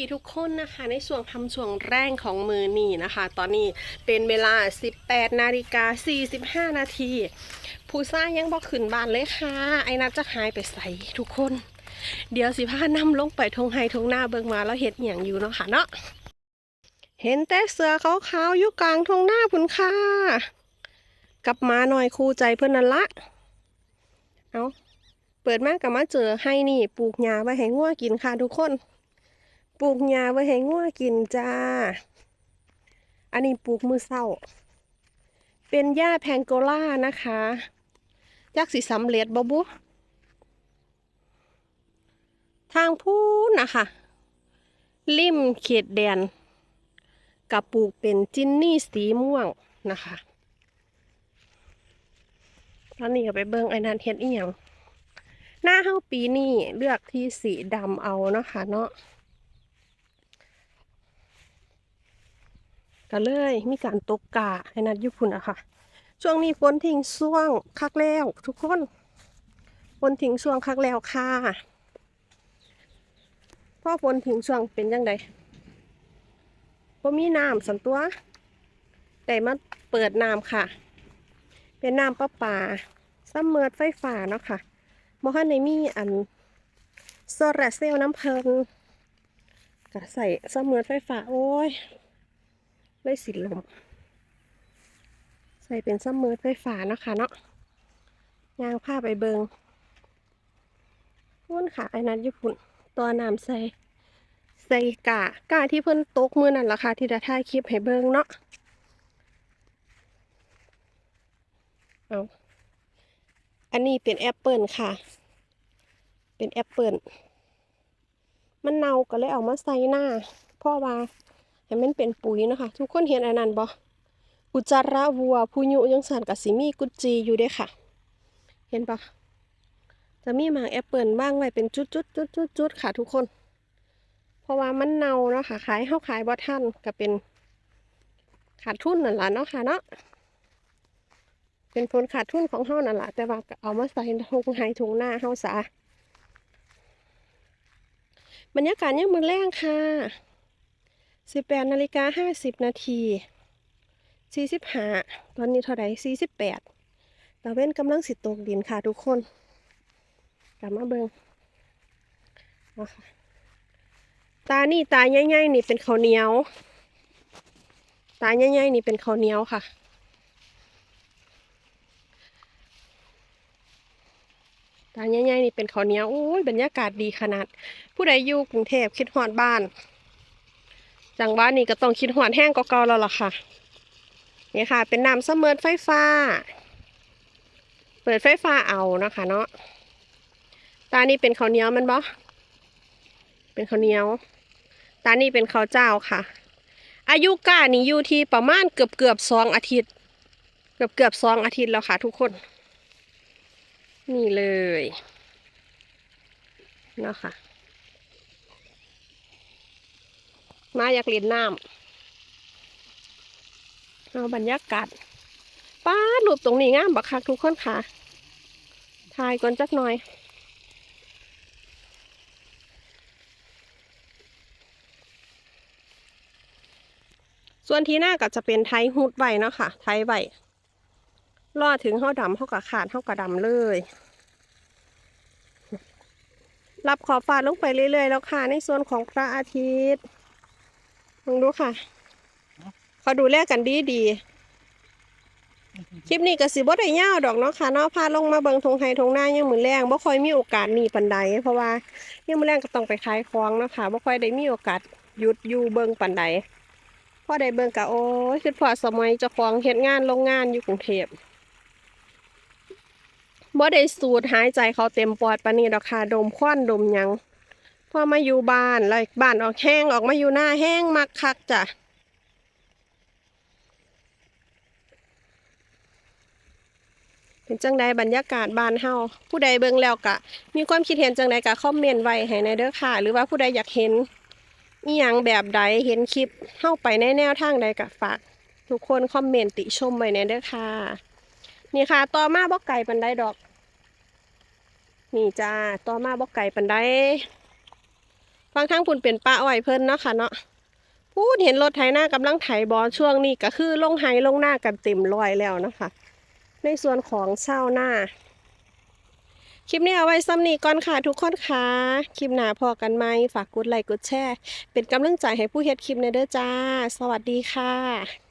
ดีทุกคนนะคะในช่วงทำช่วงแรกของมือนี่นะคะ ตอนนี้เป็นเวลา 18นาฬิกา45 นาที ผู้ซ่ายังบอกขึ้นบ้านเลยค่ะ ไอ้นัดจะหายไปใส่ทุกคน เดี๋ยวสิพานำลงไปทงไฮทงหน้าเบิงมาแล้วเห็ดอหย่างอยู่เนาะค่ะเนาะเห็นแต่เสือขาวๆอยู่กลางทงหน้าพุ่นค่ะกับมาหน่อยคู่ใจเพื่อนนั่นละเอาเปิดมากับมาเจอให้นี่ปลูกหญ้าไว้ให้งัวกินค่ะทุกคน ปลูกหญ้าไว้ให้งัวกินจ้า อันนี้ปลูกมือเศร้า เป็นหญ้าแพงโกล่านะคะยักษ์สีสำเร็จบบุ ทางพูนนะคะ ริมเขตแดนกับปลูกเป็นจินนี่สีม่วงนะคะตอนนี้ก็ไปเบิ่งไอ้นันเฮ็ดอีหยังหน้าเฮาปีนี้เลือกที่สีดำเอาเนาะคะเนาะ ก็เลยมีการตกกาให้นัดญี่ปุ่นอะค่ะ ช่วงนี้ฝนทิ้งช่วงคักแล้ว ทุกคนฝนทิ้งช่วงคักแล้วค่ะพ่อฝนทิ้งช่วงเป็นยังไงพมีน้ำสันตัวแต่มาเปิดน้ำค่ะ เป็นน้ำประปาซัมเมอร์ไฟฟ้าเนาะค่ะบ่ฮันในมีอันโซลาร์เซลล์น้ำเพลินก็ใส่ซัมเมอร์ไฟฟ้าโอ้ย เลยสิลม ใส่เป็นซัมเมอไฟฟ้าเนาะคะเนาะยางผ้าไปเบิงพุ่นค่ะไอ้นัดญี่ปุ่นตัวน้ำใส่ใส่กากาที่เพิ่นตกมือนั่นล่ะค่ะ ที่ได้ถ่ายคลิปให้เบิงเนาะเอาอันนี้เป็นแอปเปิลค่ะ เป็นแอปเปิลมันเน่าก็เลยเอามาใส่หน้า เพราะว่า ให้มันเป็นปุ๋ยนะคะ ทุกคนเห็นอันนั้นบ่อุจจาระวัวผู้ยุยังสันกับสิมีกุจจีอยู่ด้ค่ะ เห็นปะจะมีหมากแอปเปิลบ้างไว้เป็นจุดจุดจุดจุดจุดๆค่ะ ทุกคน เพราะว่ามันเน่าเนาะค่ะขายเฮาขายบ่ทันก็เป็น ขาดทุนนั่นแหละเนาะค่ะเนาะเป็นผลขาดทุนของเฮานั่นล่ะแต่ว่าเอามาใส่ถุงไห้ถุงหน้าเฮาซะบรรยากาศยังมือแรงค่ะ สิบแปดนาฬิกาห้าสิบนาทีสี่สิบห้าตอนนี้เท่าไหร่สี่สิบแปดตะเว้นกำลังสิตกดินค่ะทุกคน กลับมาเบิงนะคะตานี่ตาใหญ่ๆนี่เป็นข้าวเหนียว ตาใหญ่ๆนี่เป็นข้าวเหนียวค่ะ ตาใหญ่ๆนี่เป็นข้าวเหนียวโอ้ยบรรยากาศดีขนาด ผู้ใดอยู่กรุงเทพคิดฮอดบ้าน จังหวะนี้ก็ต้องคิดหวนแห้งก็เก่าๆแล้วล่ะค่ะ นี่ค่ะ เป็นน้ำเสมอไฟฟ้า เปิดไฟฟ้าเอานะคะเนาะ ตานี่เป็นข้าวเหนียวมันบ่เป็นข้าวเหนียว ตานี่เป็นข้าวเจ้าค่ะ อายุก้านี่อยู่ที่ประมาณเกือบเกือบสองอาทิตย์ เกือบเกือบสองอาทิตย์แล้วค่ะ ทุกคน นี่เลยเนาะค่ะ มาอยากเล่นน้ำเอาบรรยากาศป้าดรูปตรงนี้งามบักคักทุกคนค่ะถ่ายก่อนจักหน่อยส่วนที่หน้าก็จะเป็นไทยฮุดไว้เนาะค่ะ ไทยไว้รอถึงเฮาดำเฮากระขาดเฮากระดำเลยรับขอบฟ้าลงไปเรื่อยๆ แล้วค่ะ ในส่วนของพระอาทิตย์ ลองดูค่ะ เขาดูแลกันดีดี คลิปนี้ก็สิบ่ได้ยาวดอกเนาะค่ะเนาะพาลงมาเบิงทงไฮทงหน้ายังมือแรงบ่ค่อยมีโอกาสหนีปันใดเพราะว่ายังมือแรงก็ต้องไปขายของเนาะค่ะบ่ค่อยได้มีโอกาสหยุดอยู่เบิงปันใดพอได้เบิงกะโอ้ยคือพอสมัยเจ้าของเฮ็ดงานโรงงานอยู่กรุงเทพบ่ได้สูดหายใจเขาเต็มปอดปานนี้ดอกค่ะดมควันดมยัง พอมาอยู่บ้านแล้วบ้านออกแห้งออกมาอยู่หน้าแห้งมักคักจ้ะเป็นจังใดบรรยากาศบ้านเฮาผู้ใดเบิ่งแล้วกะ มีความคิดเห็นจังใดกะคอมเมนต์ไว้ให้ในเด้อค่ะ หรือว่าผู้ใดอยากเห็นอีหยังแบบใดเห็นคลิปเฮาไปในแนวทางใดกะฝาก ทุกคนคอมเมนต์ติชมไว้ในเด้อค่ะ นี่ค่ะต่อมาบ่ไก่ปันไดดอก นี่จ้าต่อมาบ่ไก่ปันได ฟังทางพุ่นเป็นป้าอ้อยเพิ่นเนาะค่ะเนาะพูดเห็นรถไถหน้ากำลังไถบอช่วงนี้ก็คือลงไฮลงหน้ากันเต็มร้อยแล้วนะคะ ในส่วนของเช่าหน้า คลิปนี้เอาไว้ซ้ำนี้ก่อนค่ะทุกคนค่ะ คลิปหน้าพอกันไหมฝากกดไลค์กดแชร์ เป็นกำลังใจให้ผู้เฮ็ดคลิปในเด้อจ้า สวัสดีค่ะ